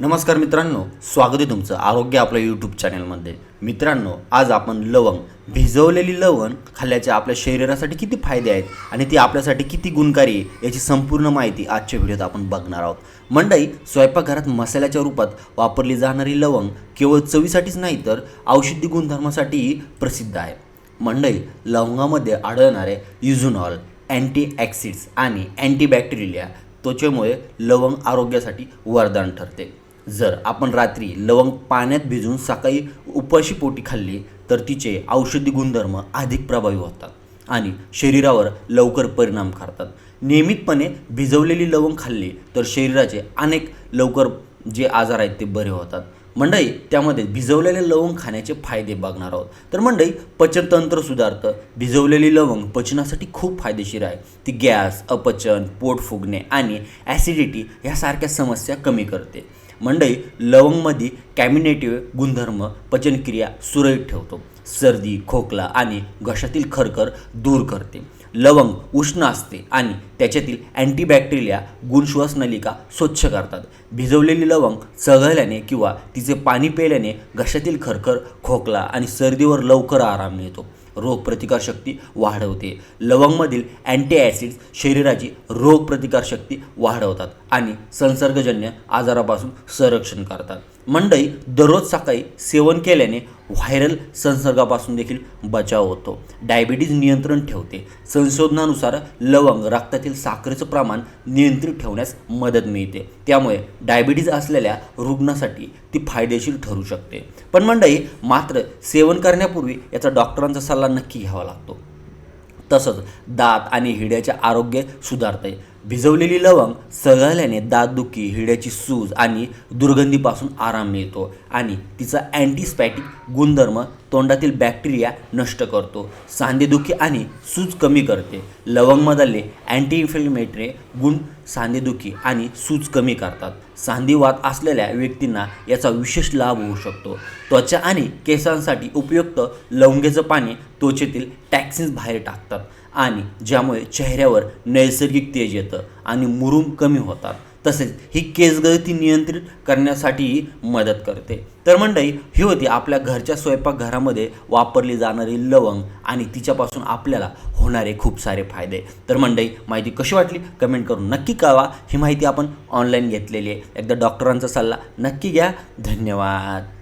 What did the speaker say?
नमस्कार मित्रांनो स्वागत आहे तुमचं आरोग्य आपल्या यूट्यूब चॅनलमध्ये मित्रांनो आज आपण लवंग भिजवलेली लवंग खाल्ल्याचे आपल्या शरीरासाठी किती फायदे आहेत आणि ती आपल्यासाठी किती गुणकारी आहे याची संपूर्ण माहिती आजच्या व्हिडिओत आपण बघणार आहोत. मंडई स्वयंपाकघरात मसाल्याच्या रूपात वापरली जाणारी लवंग केवळ चवीसाठीच नाही तर औषधी गुणधर्मासाठीही प्रसिद्ध आहे. मंडई लवंगामध्ये आढळणारे युझुनॉल अँटीॲक्सिड्स आणि अँटीबॅक्टेरिया त्वचेमुळे लवंग आरोग्यासाठी वरदान ठरते. जर आपण रात्री लवंग पाण्यात भिजवून सकाळी उपाशी पोटी खाल्ली तर तिचे औषधी गुणधर्म अधिक प्रभावी होतात आणि शरीरावर लवकर परिणाम करतात. नियमितपणे भिजवलेली लवंग खाल्ली तर शरीराचे अनेक लवकर जे आजार आहेत ते बरे होतात. मंडई त्यामध्ये भिजवलेले लवंग खाण्याचे फायदे बघणार आहोत. तर मंडई पचनतंत्र सुधारतं. भिजवलेली लवंग पचनासाठी खूप फायदेशीर आहे. ती गॅस अपचन पोट फुगणे आणि ॲसिडिटी यासारख्या समस्या कमी करते. मंडई लवंगमध्ये कॅमिनेटिव्ह गुणधर्म पचनक्रिया सुरळीत ठेवतो. सर्दी खोकला आणि घशातील खरखर दूर करते. लवंग उष्ण असते आणि त्याच्यातील अँटीबॅक्टेरिया गुणश्वासनलिका स्वच्छ करतात. भिजवलेली लवंग चघळल्याने किंवा तिचे पाणी प्यायल्याने घशातील खरखर खोकला आणि सर्दीवर लवकर आराम मिळतो. रोगप्रतिकारशक्ती वाढवते. लवंगमधील अँटीॲसिड्स शरीराची रोगप्रतिकारशक्ती वाढवतात आणि संसर्गजन्य आजारापासून संरक्षण करतात. मंडई दररोज सकाळी सेवन केल्याने व्हायरल संसर्गापासून देखील बचाव होतो. डायबिटीज नियंत्रण ठेवते. संशोधनानुसार लवंग रक्तातील साखरेचं प्रमाण नियंत्रित ठेवण्यास मदत मिळते. त्यामुळे डायबिटीज असलेल्या रुग्णासाठी ती फायदेशीर ठरू शकते. पण मंडई मात्र सेवन करण्यापूर्वी याचा डॉक्टरांचा सल्ला नक्की घ्यावा लागतो. तसंच दात आणि हिड्याचे आरोग्य सुधारते भिजवलेली लवंग सगळल्याने दातदुखी हिड्याची सूज आणि दुर्गंधीपासून आराम मिळतो. आणि तिचा अँटीस्पॅटिक गुणधर्म तोंडातील बॅक्टेरिया नष्ट करतो सांधेदुखी आणि सूज कमी करते. लवंगमधले अँटी इन्फ्लेमेटरी गुण सांधेदुखी आणि सूज कमी करतात. सांधीवात असलेल्या व्यक्तींना याचा विशेष लाभ होऊ शकतो. त्वचा आणि केसांसाठी उपयुक्त लवंगेचं पाणी त्वचेतील टॅक्सिन्स बाहेर टाकतात आणि ज्यामुळे चेहऱ्यावर नैसर्गिक तेज येतं आणि मुरुम कमी होतात. तसेच ही केसगळती नियंत्रित करण्यासाठीही मदत करते. तर मंडळी ही होती आपल्या घरच्या स्वयंपाकघरामध्ये वापरली जाणारी लवंग आणि तिच्यापासून आपल्याला होणारे खूप सारे फायदे. तर मंडळी माहिती कशी वाटली? कमेंट करून नक्की कळवा. ही माहिती आपण ऑनलाईन घेतलेली आहे. एकदा डॉक्टरांचा सल्ला नक्की घ्या. धन्यवाद.